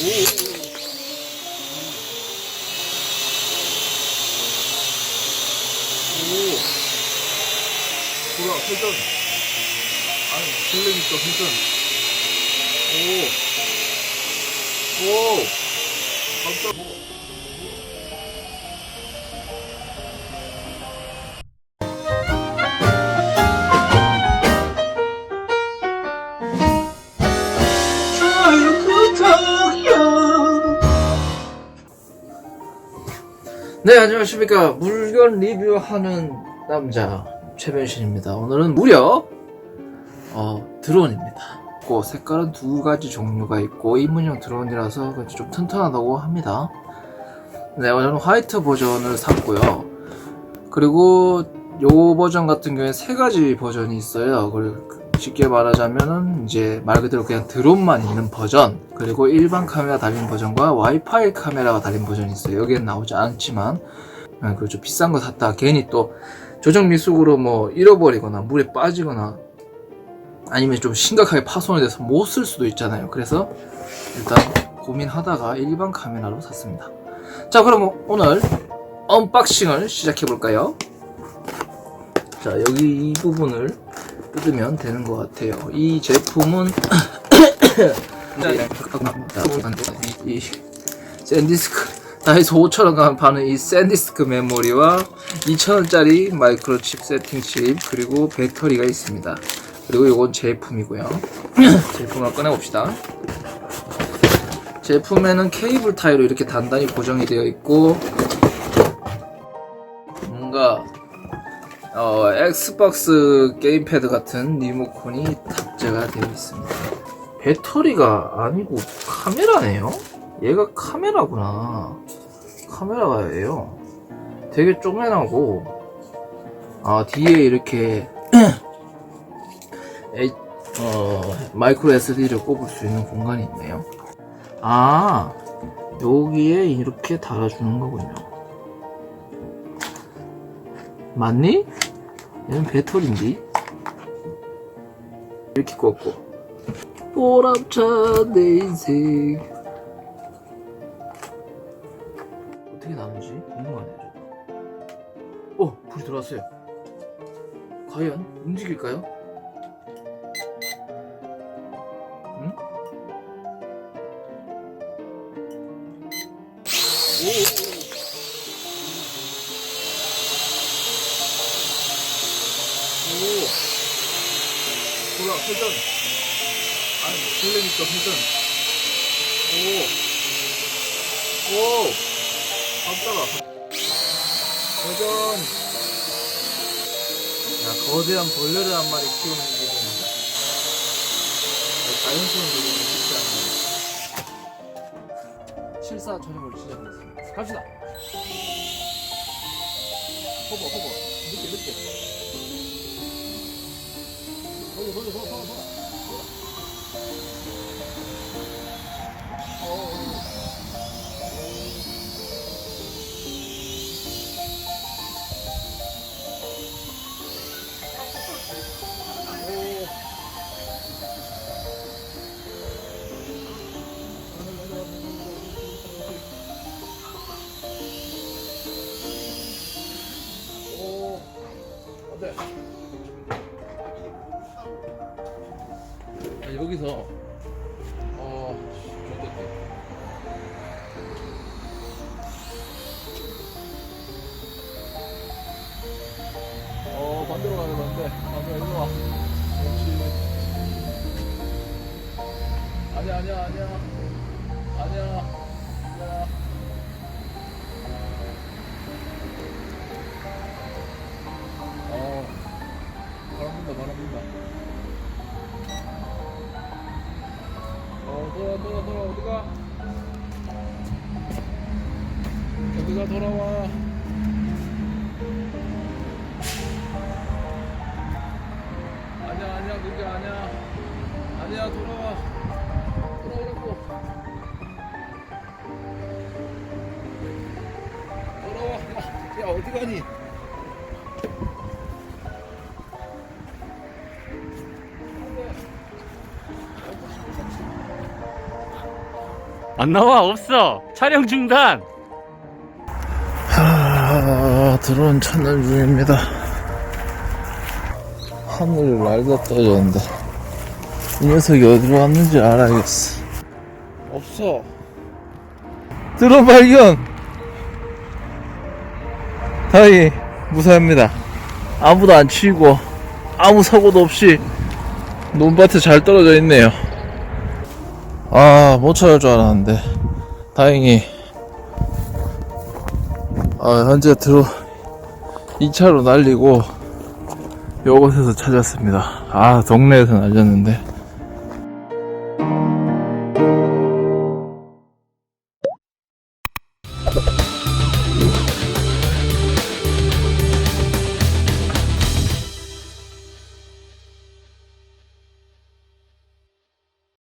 오. 돌아, 회전. 아니, 블랙이니까 회전. 오. 오. 깜짝 네, 안녕하십니까. 물건 리뷰하는 남자 최변신입니다. 오늘은 무려 어, 드론입니다. 그 색깔은 두 가지 종류가 있고 입문용 드론이라서 좀 튼튼하다고 합니다. 네, 저는 화이트 버전을 샀고요. 그리고 요 버전 같은 경우에 세 가지 버전이 있어요. 그리고 쉽게 말하자면은 이제 말 그대로 그냥 드론만 있는 버전, 그리고 일반 카메라 달린 버전과 와이파이 카메라가 달린 버전이 있어요. 여기엔 나오지 않지만, 아, 그리고 좀 비싼 거 샀다. 괜히 또 조정 미숙으로 뭐 잃어버리거나 물에 빠지거나 아니면 좀 심각하게 파손이 돼서 못 쓸 수도 있잖아요. 그래서 일단 고민하다가 일반 카메라로 샀습니다. 자, 그럼 오늘 언박싱을 시작해 볼까요? 자, 여기 이 부분을 뜯으면 되는 것 같아요. 이 제품은 이 샌디스크 다이소 5,000원 파는 이 샌디스크 메모리와 2,000원짜리 마이크로칩 세팅 칩 그리고 배터리가 있습니다. 그리고 이건 제품이고요. 제품을 꺼내봅시다. 제품에는 케이블 타이로 이렇게 단단히 고정이 되어 있고 어, 엑스박스 게임패드 같은 리모컨이 탑재가 되어 있습니다. 배터리가 아니고 카메라네요? 얘가 카메라구나. 카메라예요. 되게 쪼매나고, 아, 뒤에 이렇게, 에이, 어, 마이크로 SD를 꼽을 수 있는 공간이 있네요. 아, 여기에 이렇게 달아주는 거군요. 맞니? 얘는 배터리인데? 이렇게 꽂고 보람찬 내 인생 어떻게 나누지? 궁금하네요 저도. 어! 불이 들어왔어요 과연 움직일까요? 응? 오! 오. 회전. 아니, 블랙이니까 회전. 오. 오. 깜짝아. 회전. 야, 거대한 벌레를 한 마리 키우는 기분이다. 자연스러운 기분이 쉽지 않네. 실사 촬영을 시작하겠습니다. 갑시다. 호버, 호버. 늦게, 늦게. 돌려 돌려 돌 아, 여기서 어 좋겠다. 어 반대로 가야 되는데 반대로 일로 와. 그렇지. 아니야 아니야 아니야 아니야 아니야. 돌아, 돌아, 돌아, 어디가? 어디가 돌아와? 아니야, 아니야, 그게 아니야. 아니야, 돌아와. 돌아오라고. 돌아와. 야, 야, 어디 가니? 안 나와 없어 촬영 중단 하, 드론 찾는 중입니다. 하늘이 날다 떨어졌는데 이 녀석이 어디로 왔는지 알아야겠어. 없어. 드론 발견. 다행히 무사합니다. 아무도 안 치고 아무 사고도 없이 논밭에 잘 떨어져 있네요. 아, 못 찾을 줄 알았는데. 다행히. 아, 현재 들어 2차로 날리고 요곳에서 찾았습니다. 아, 동네에서 날렸는데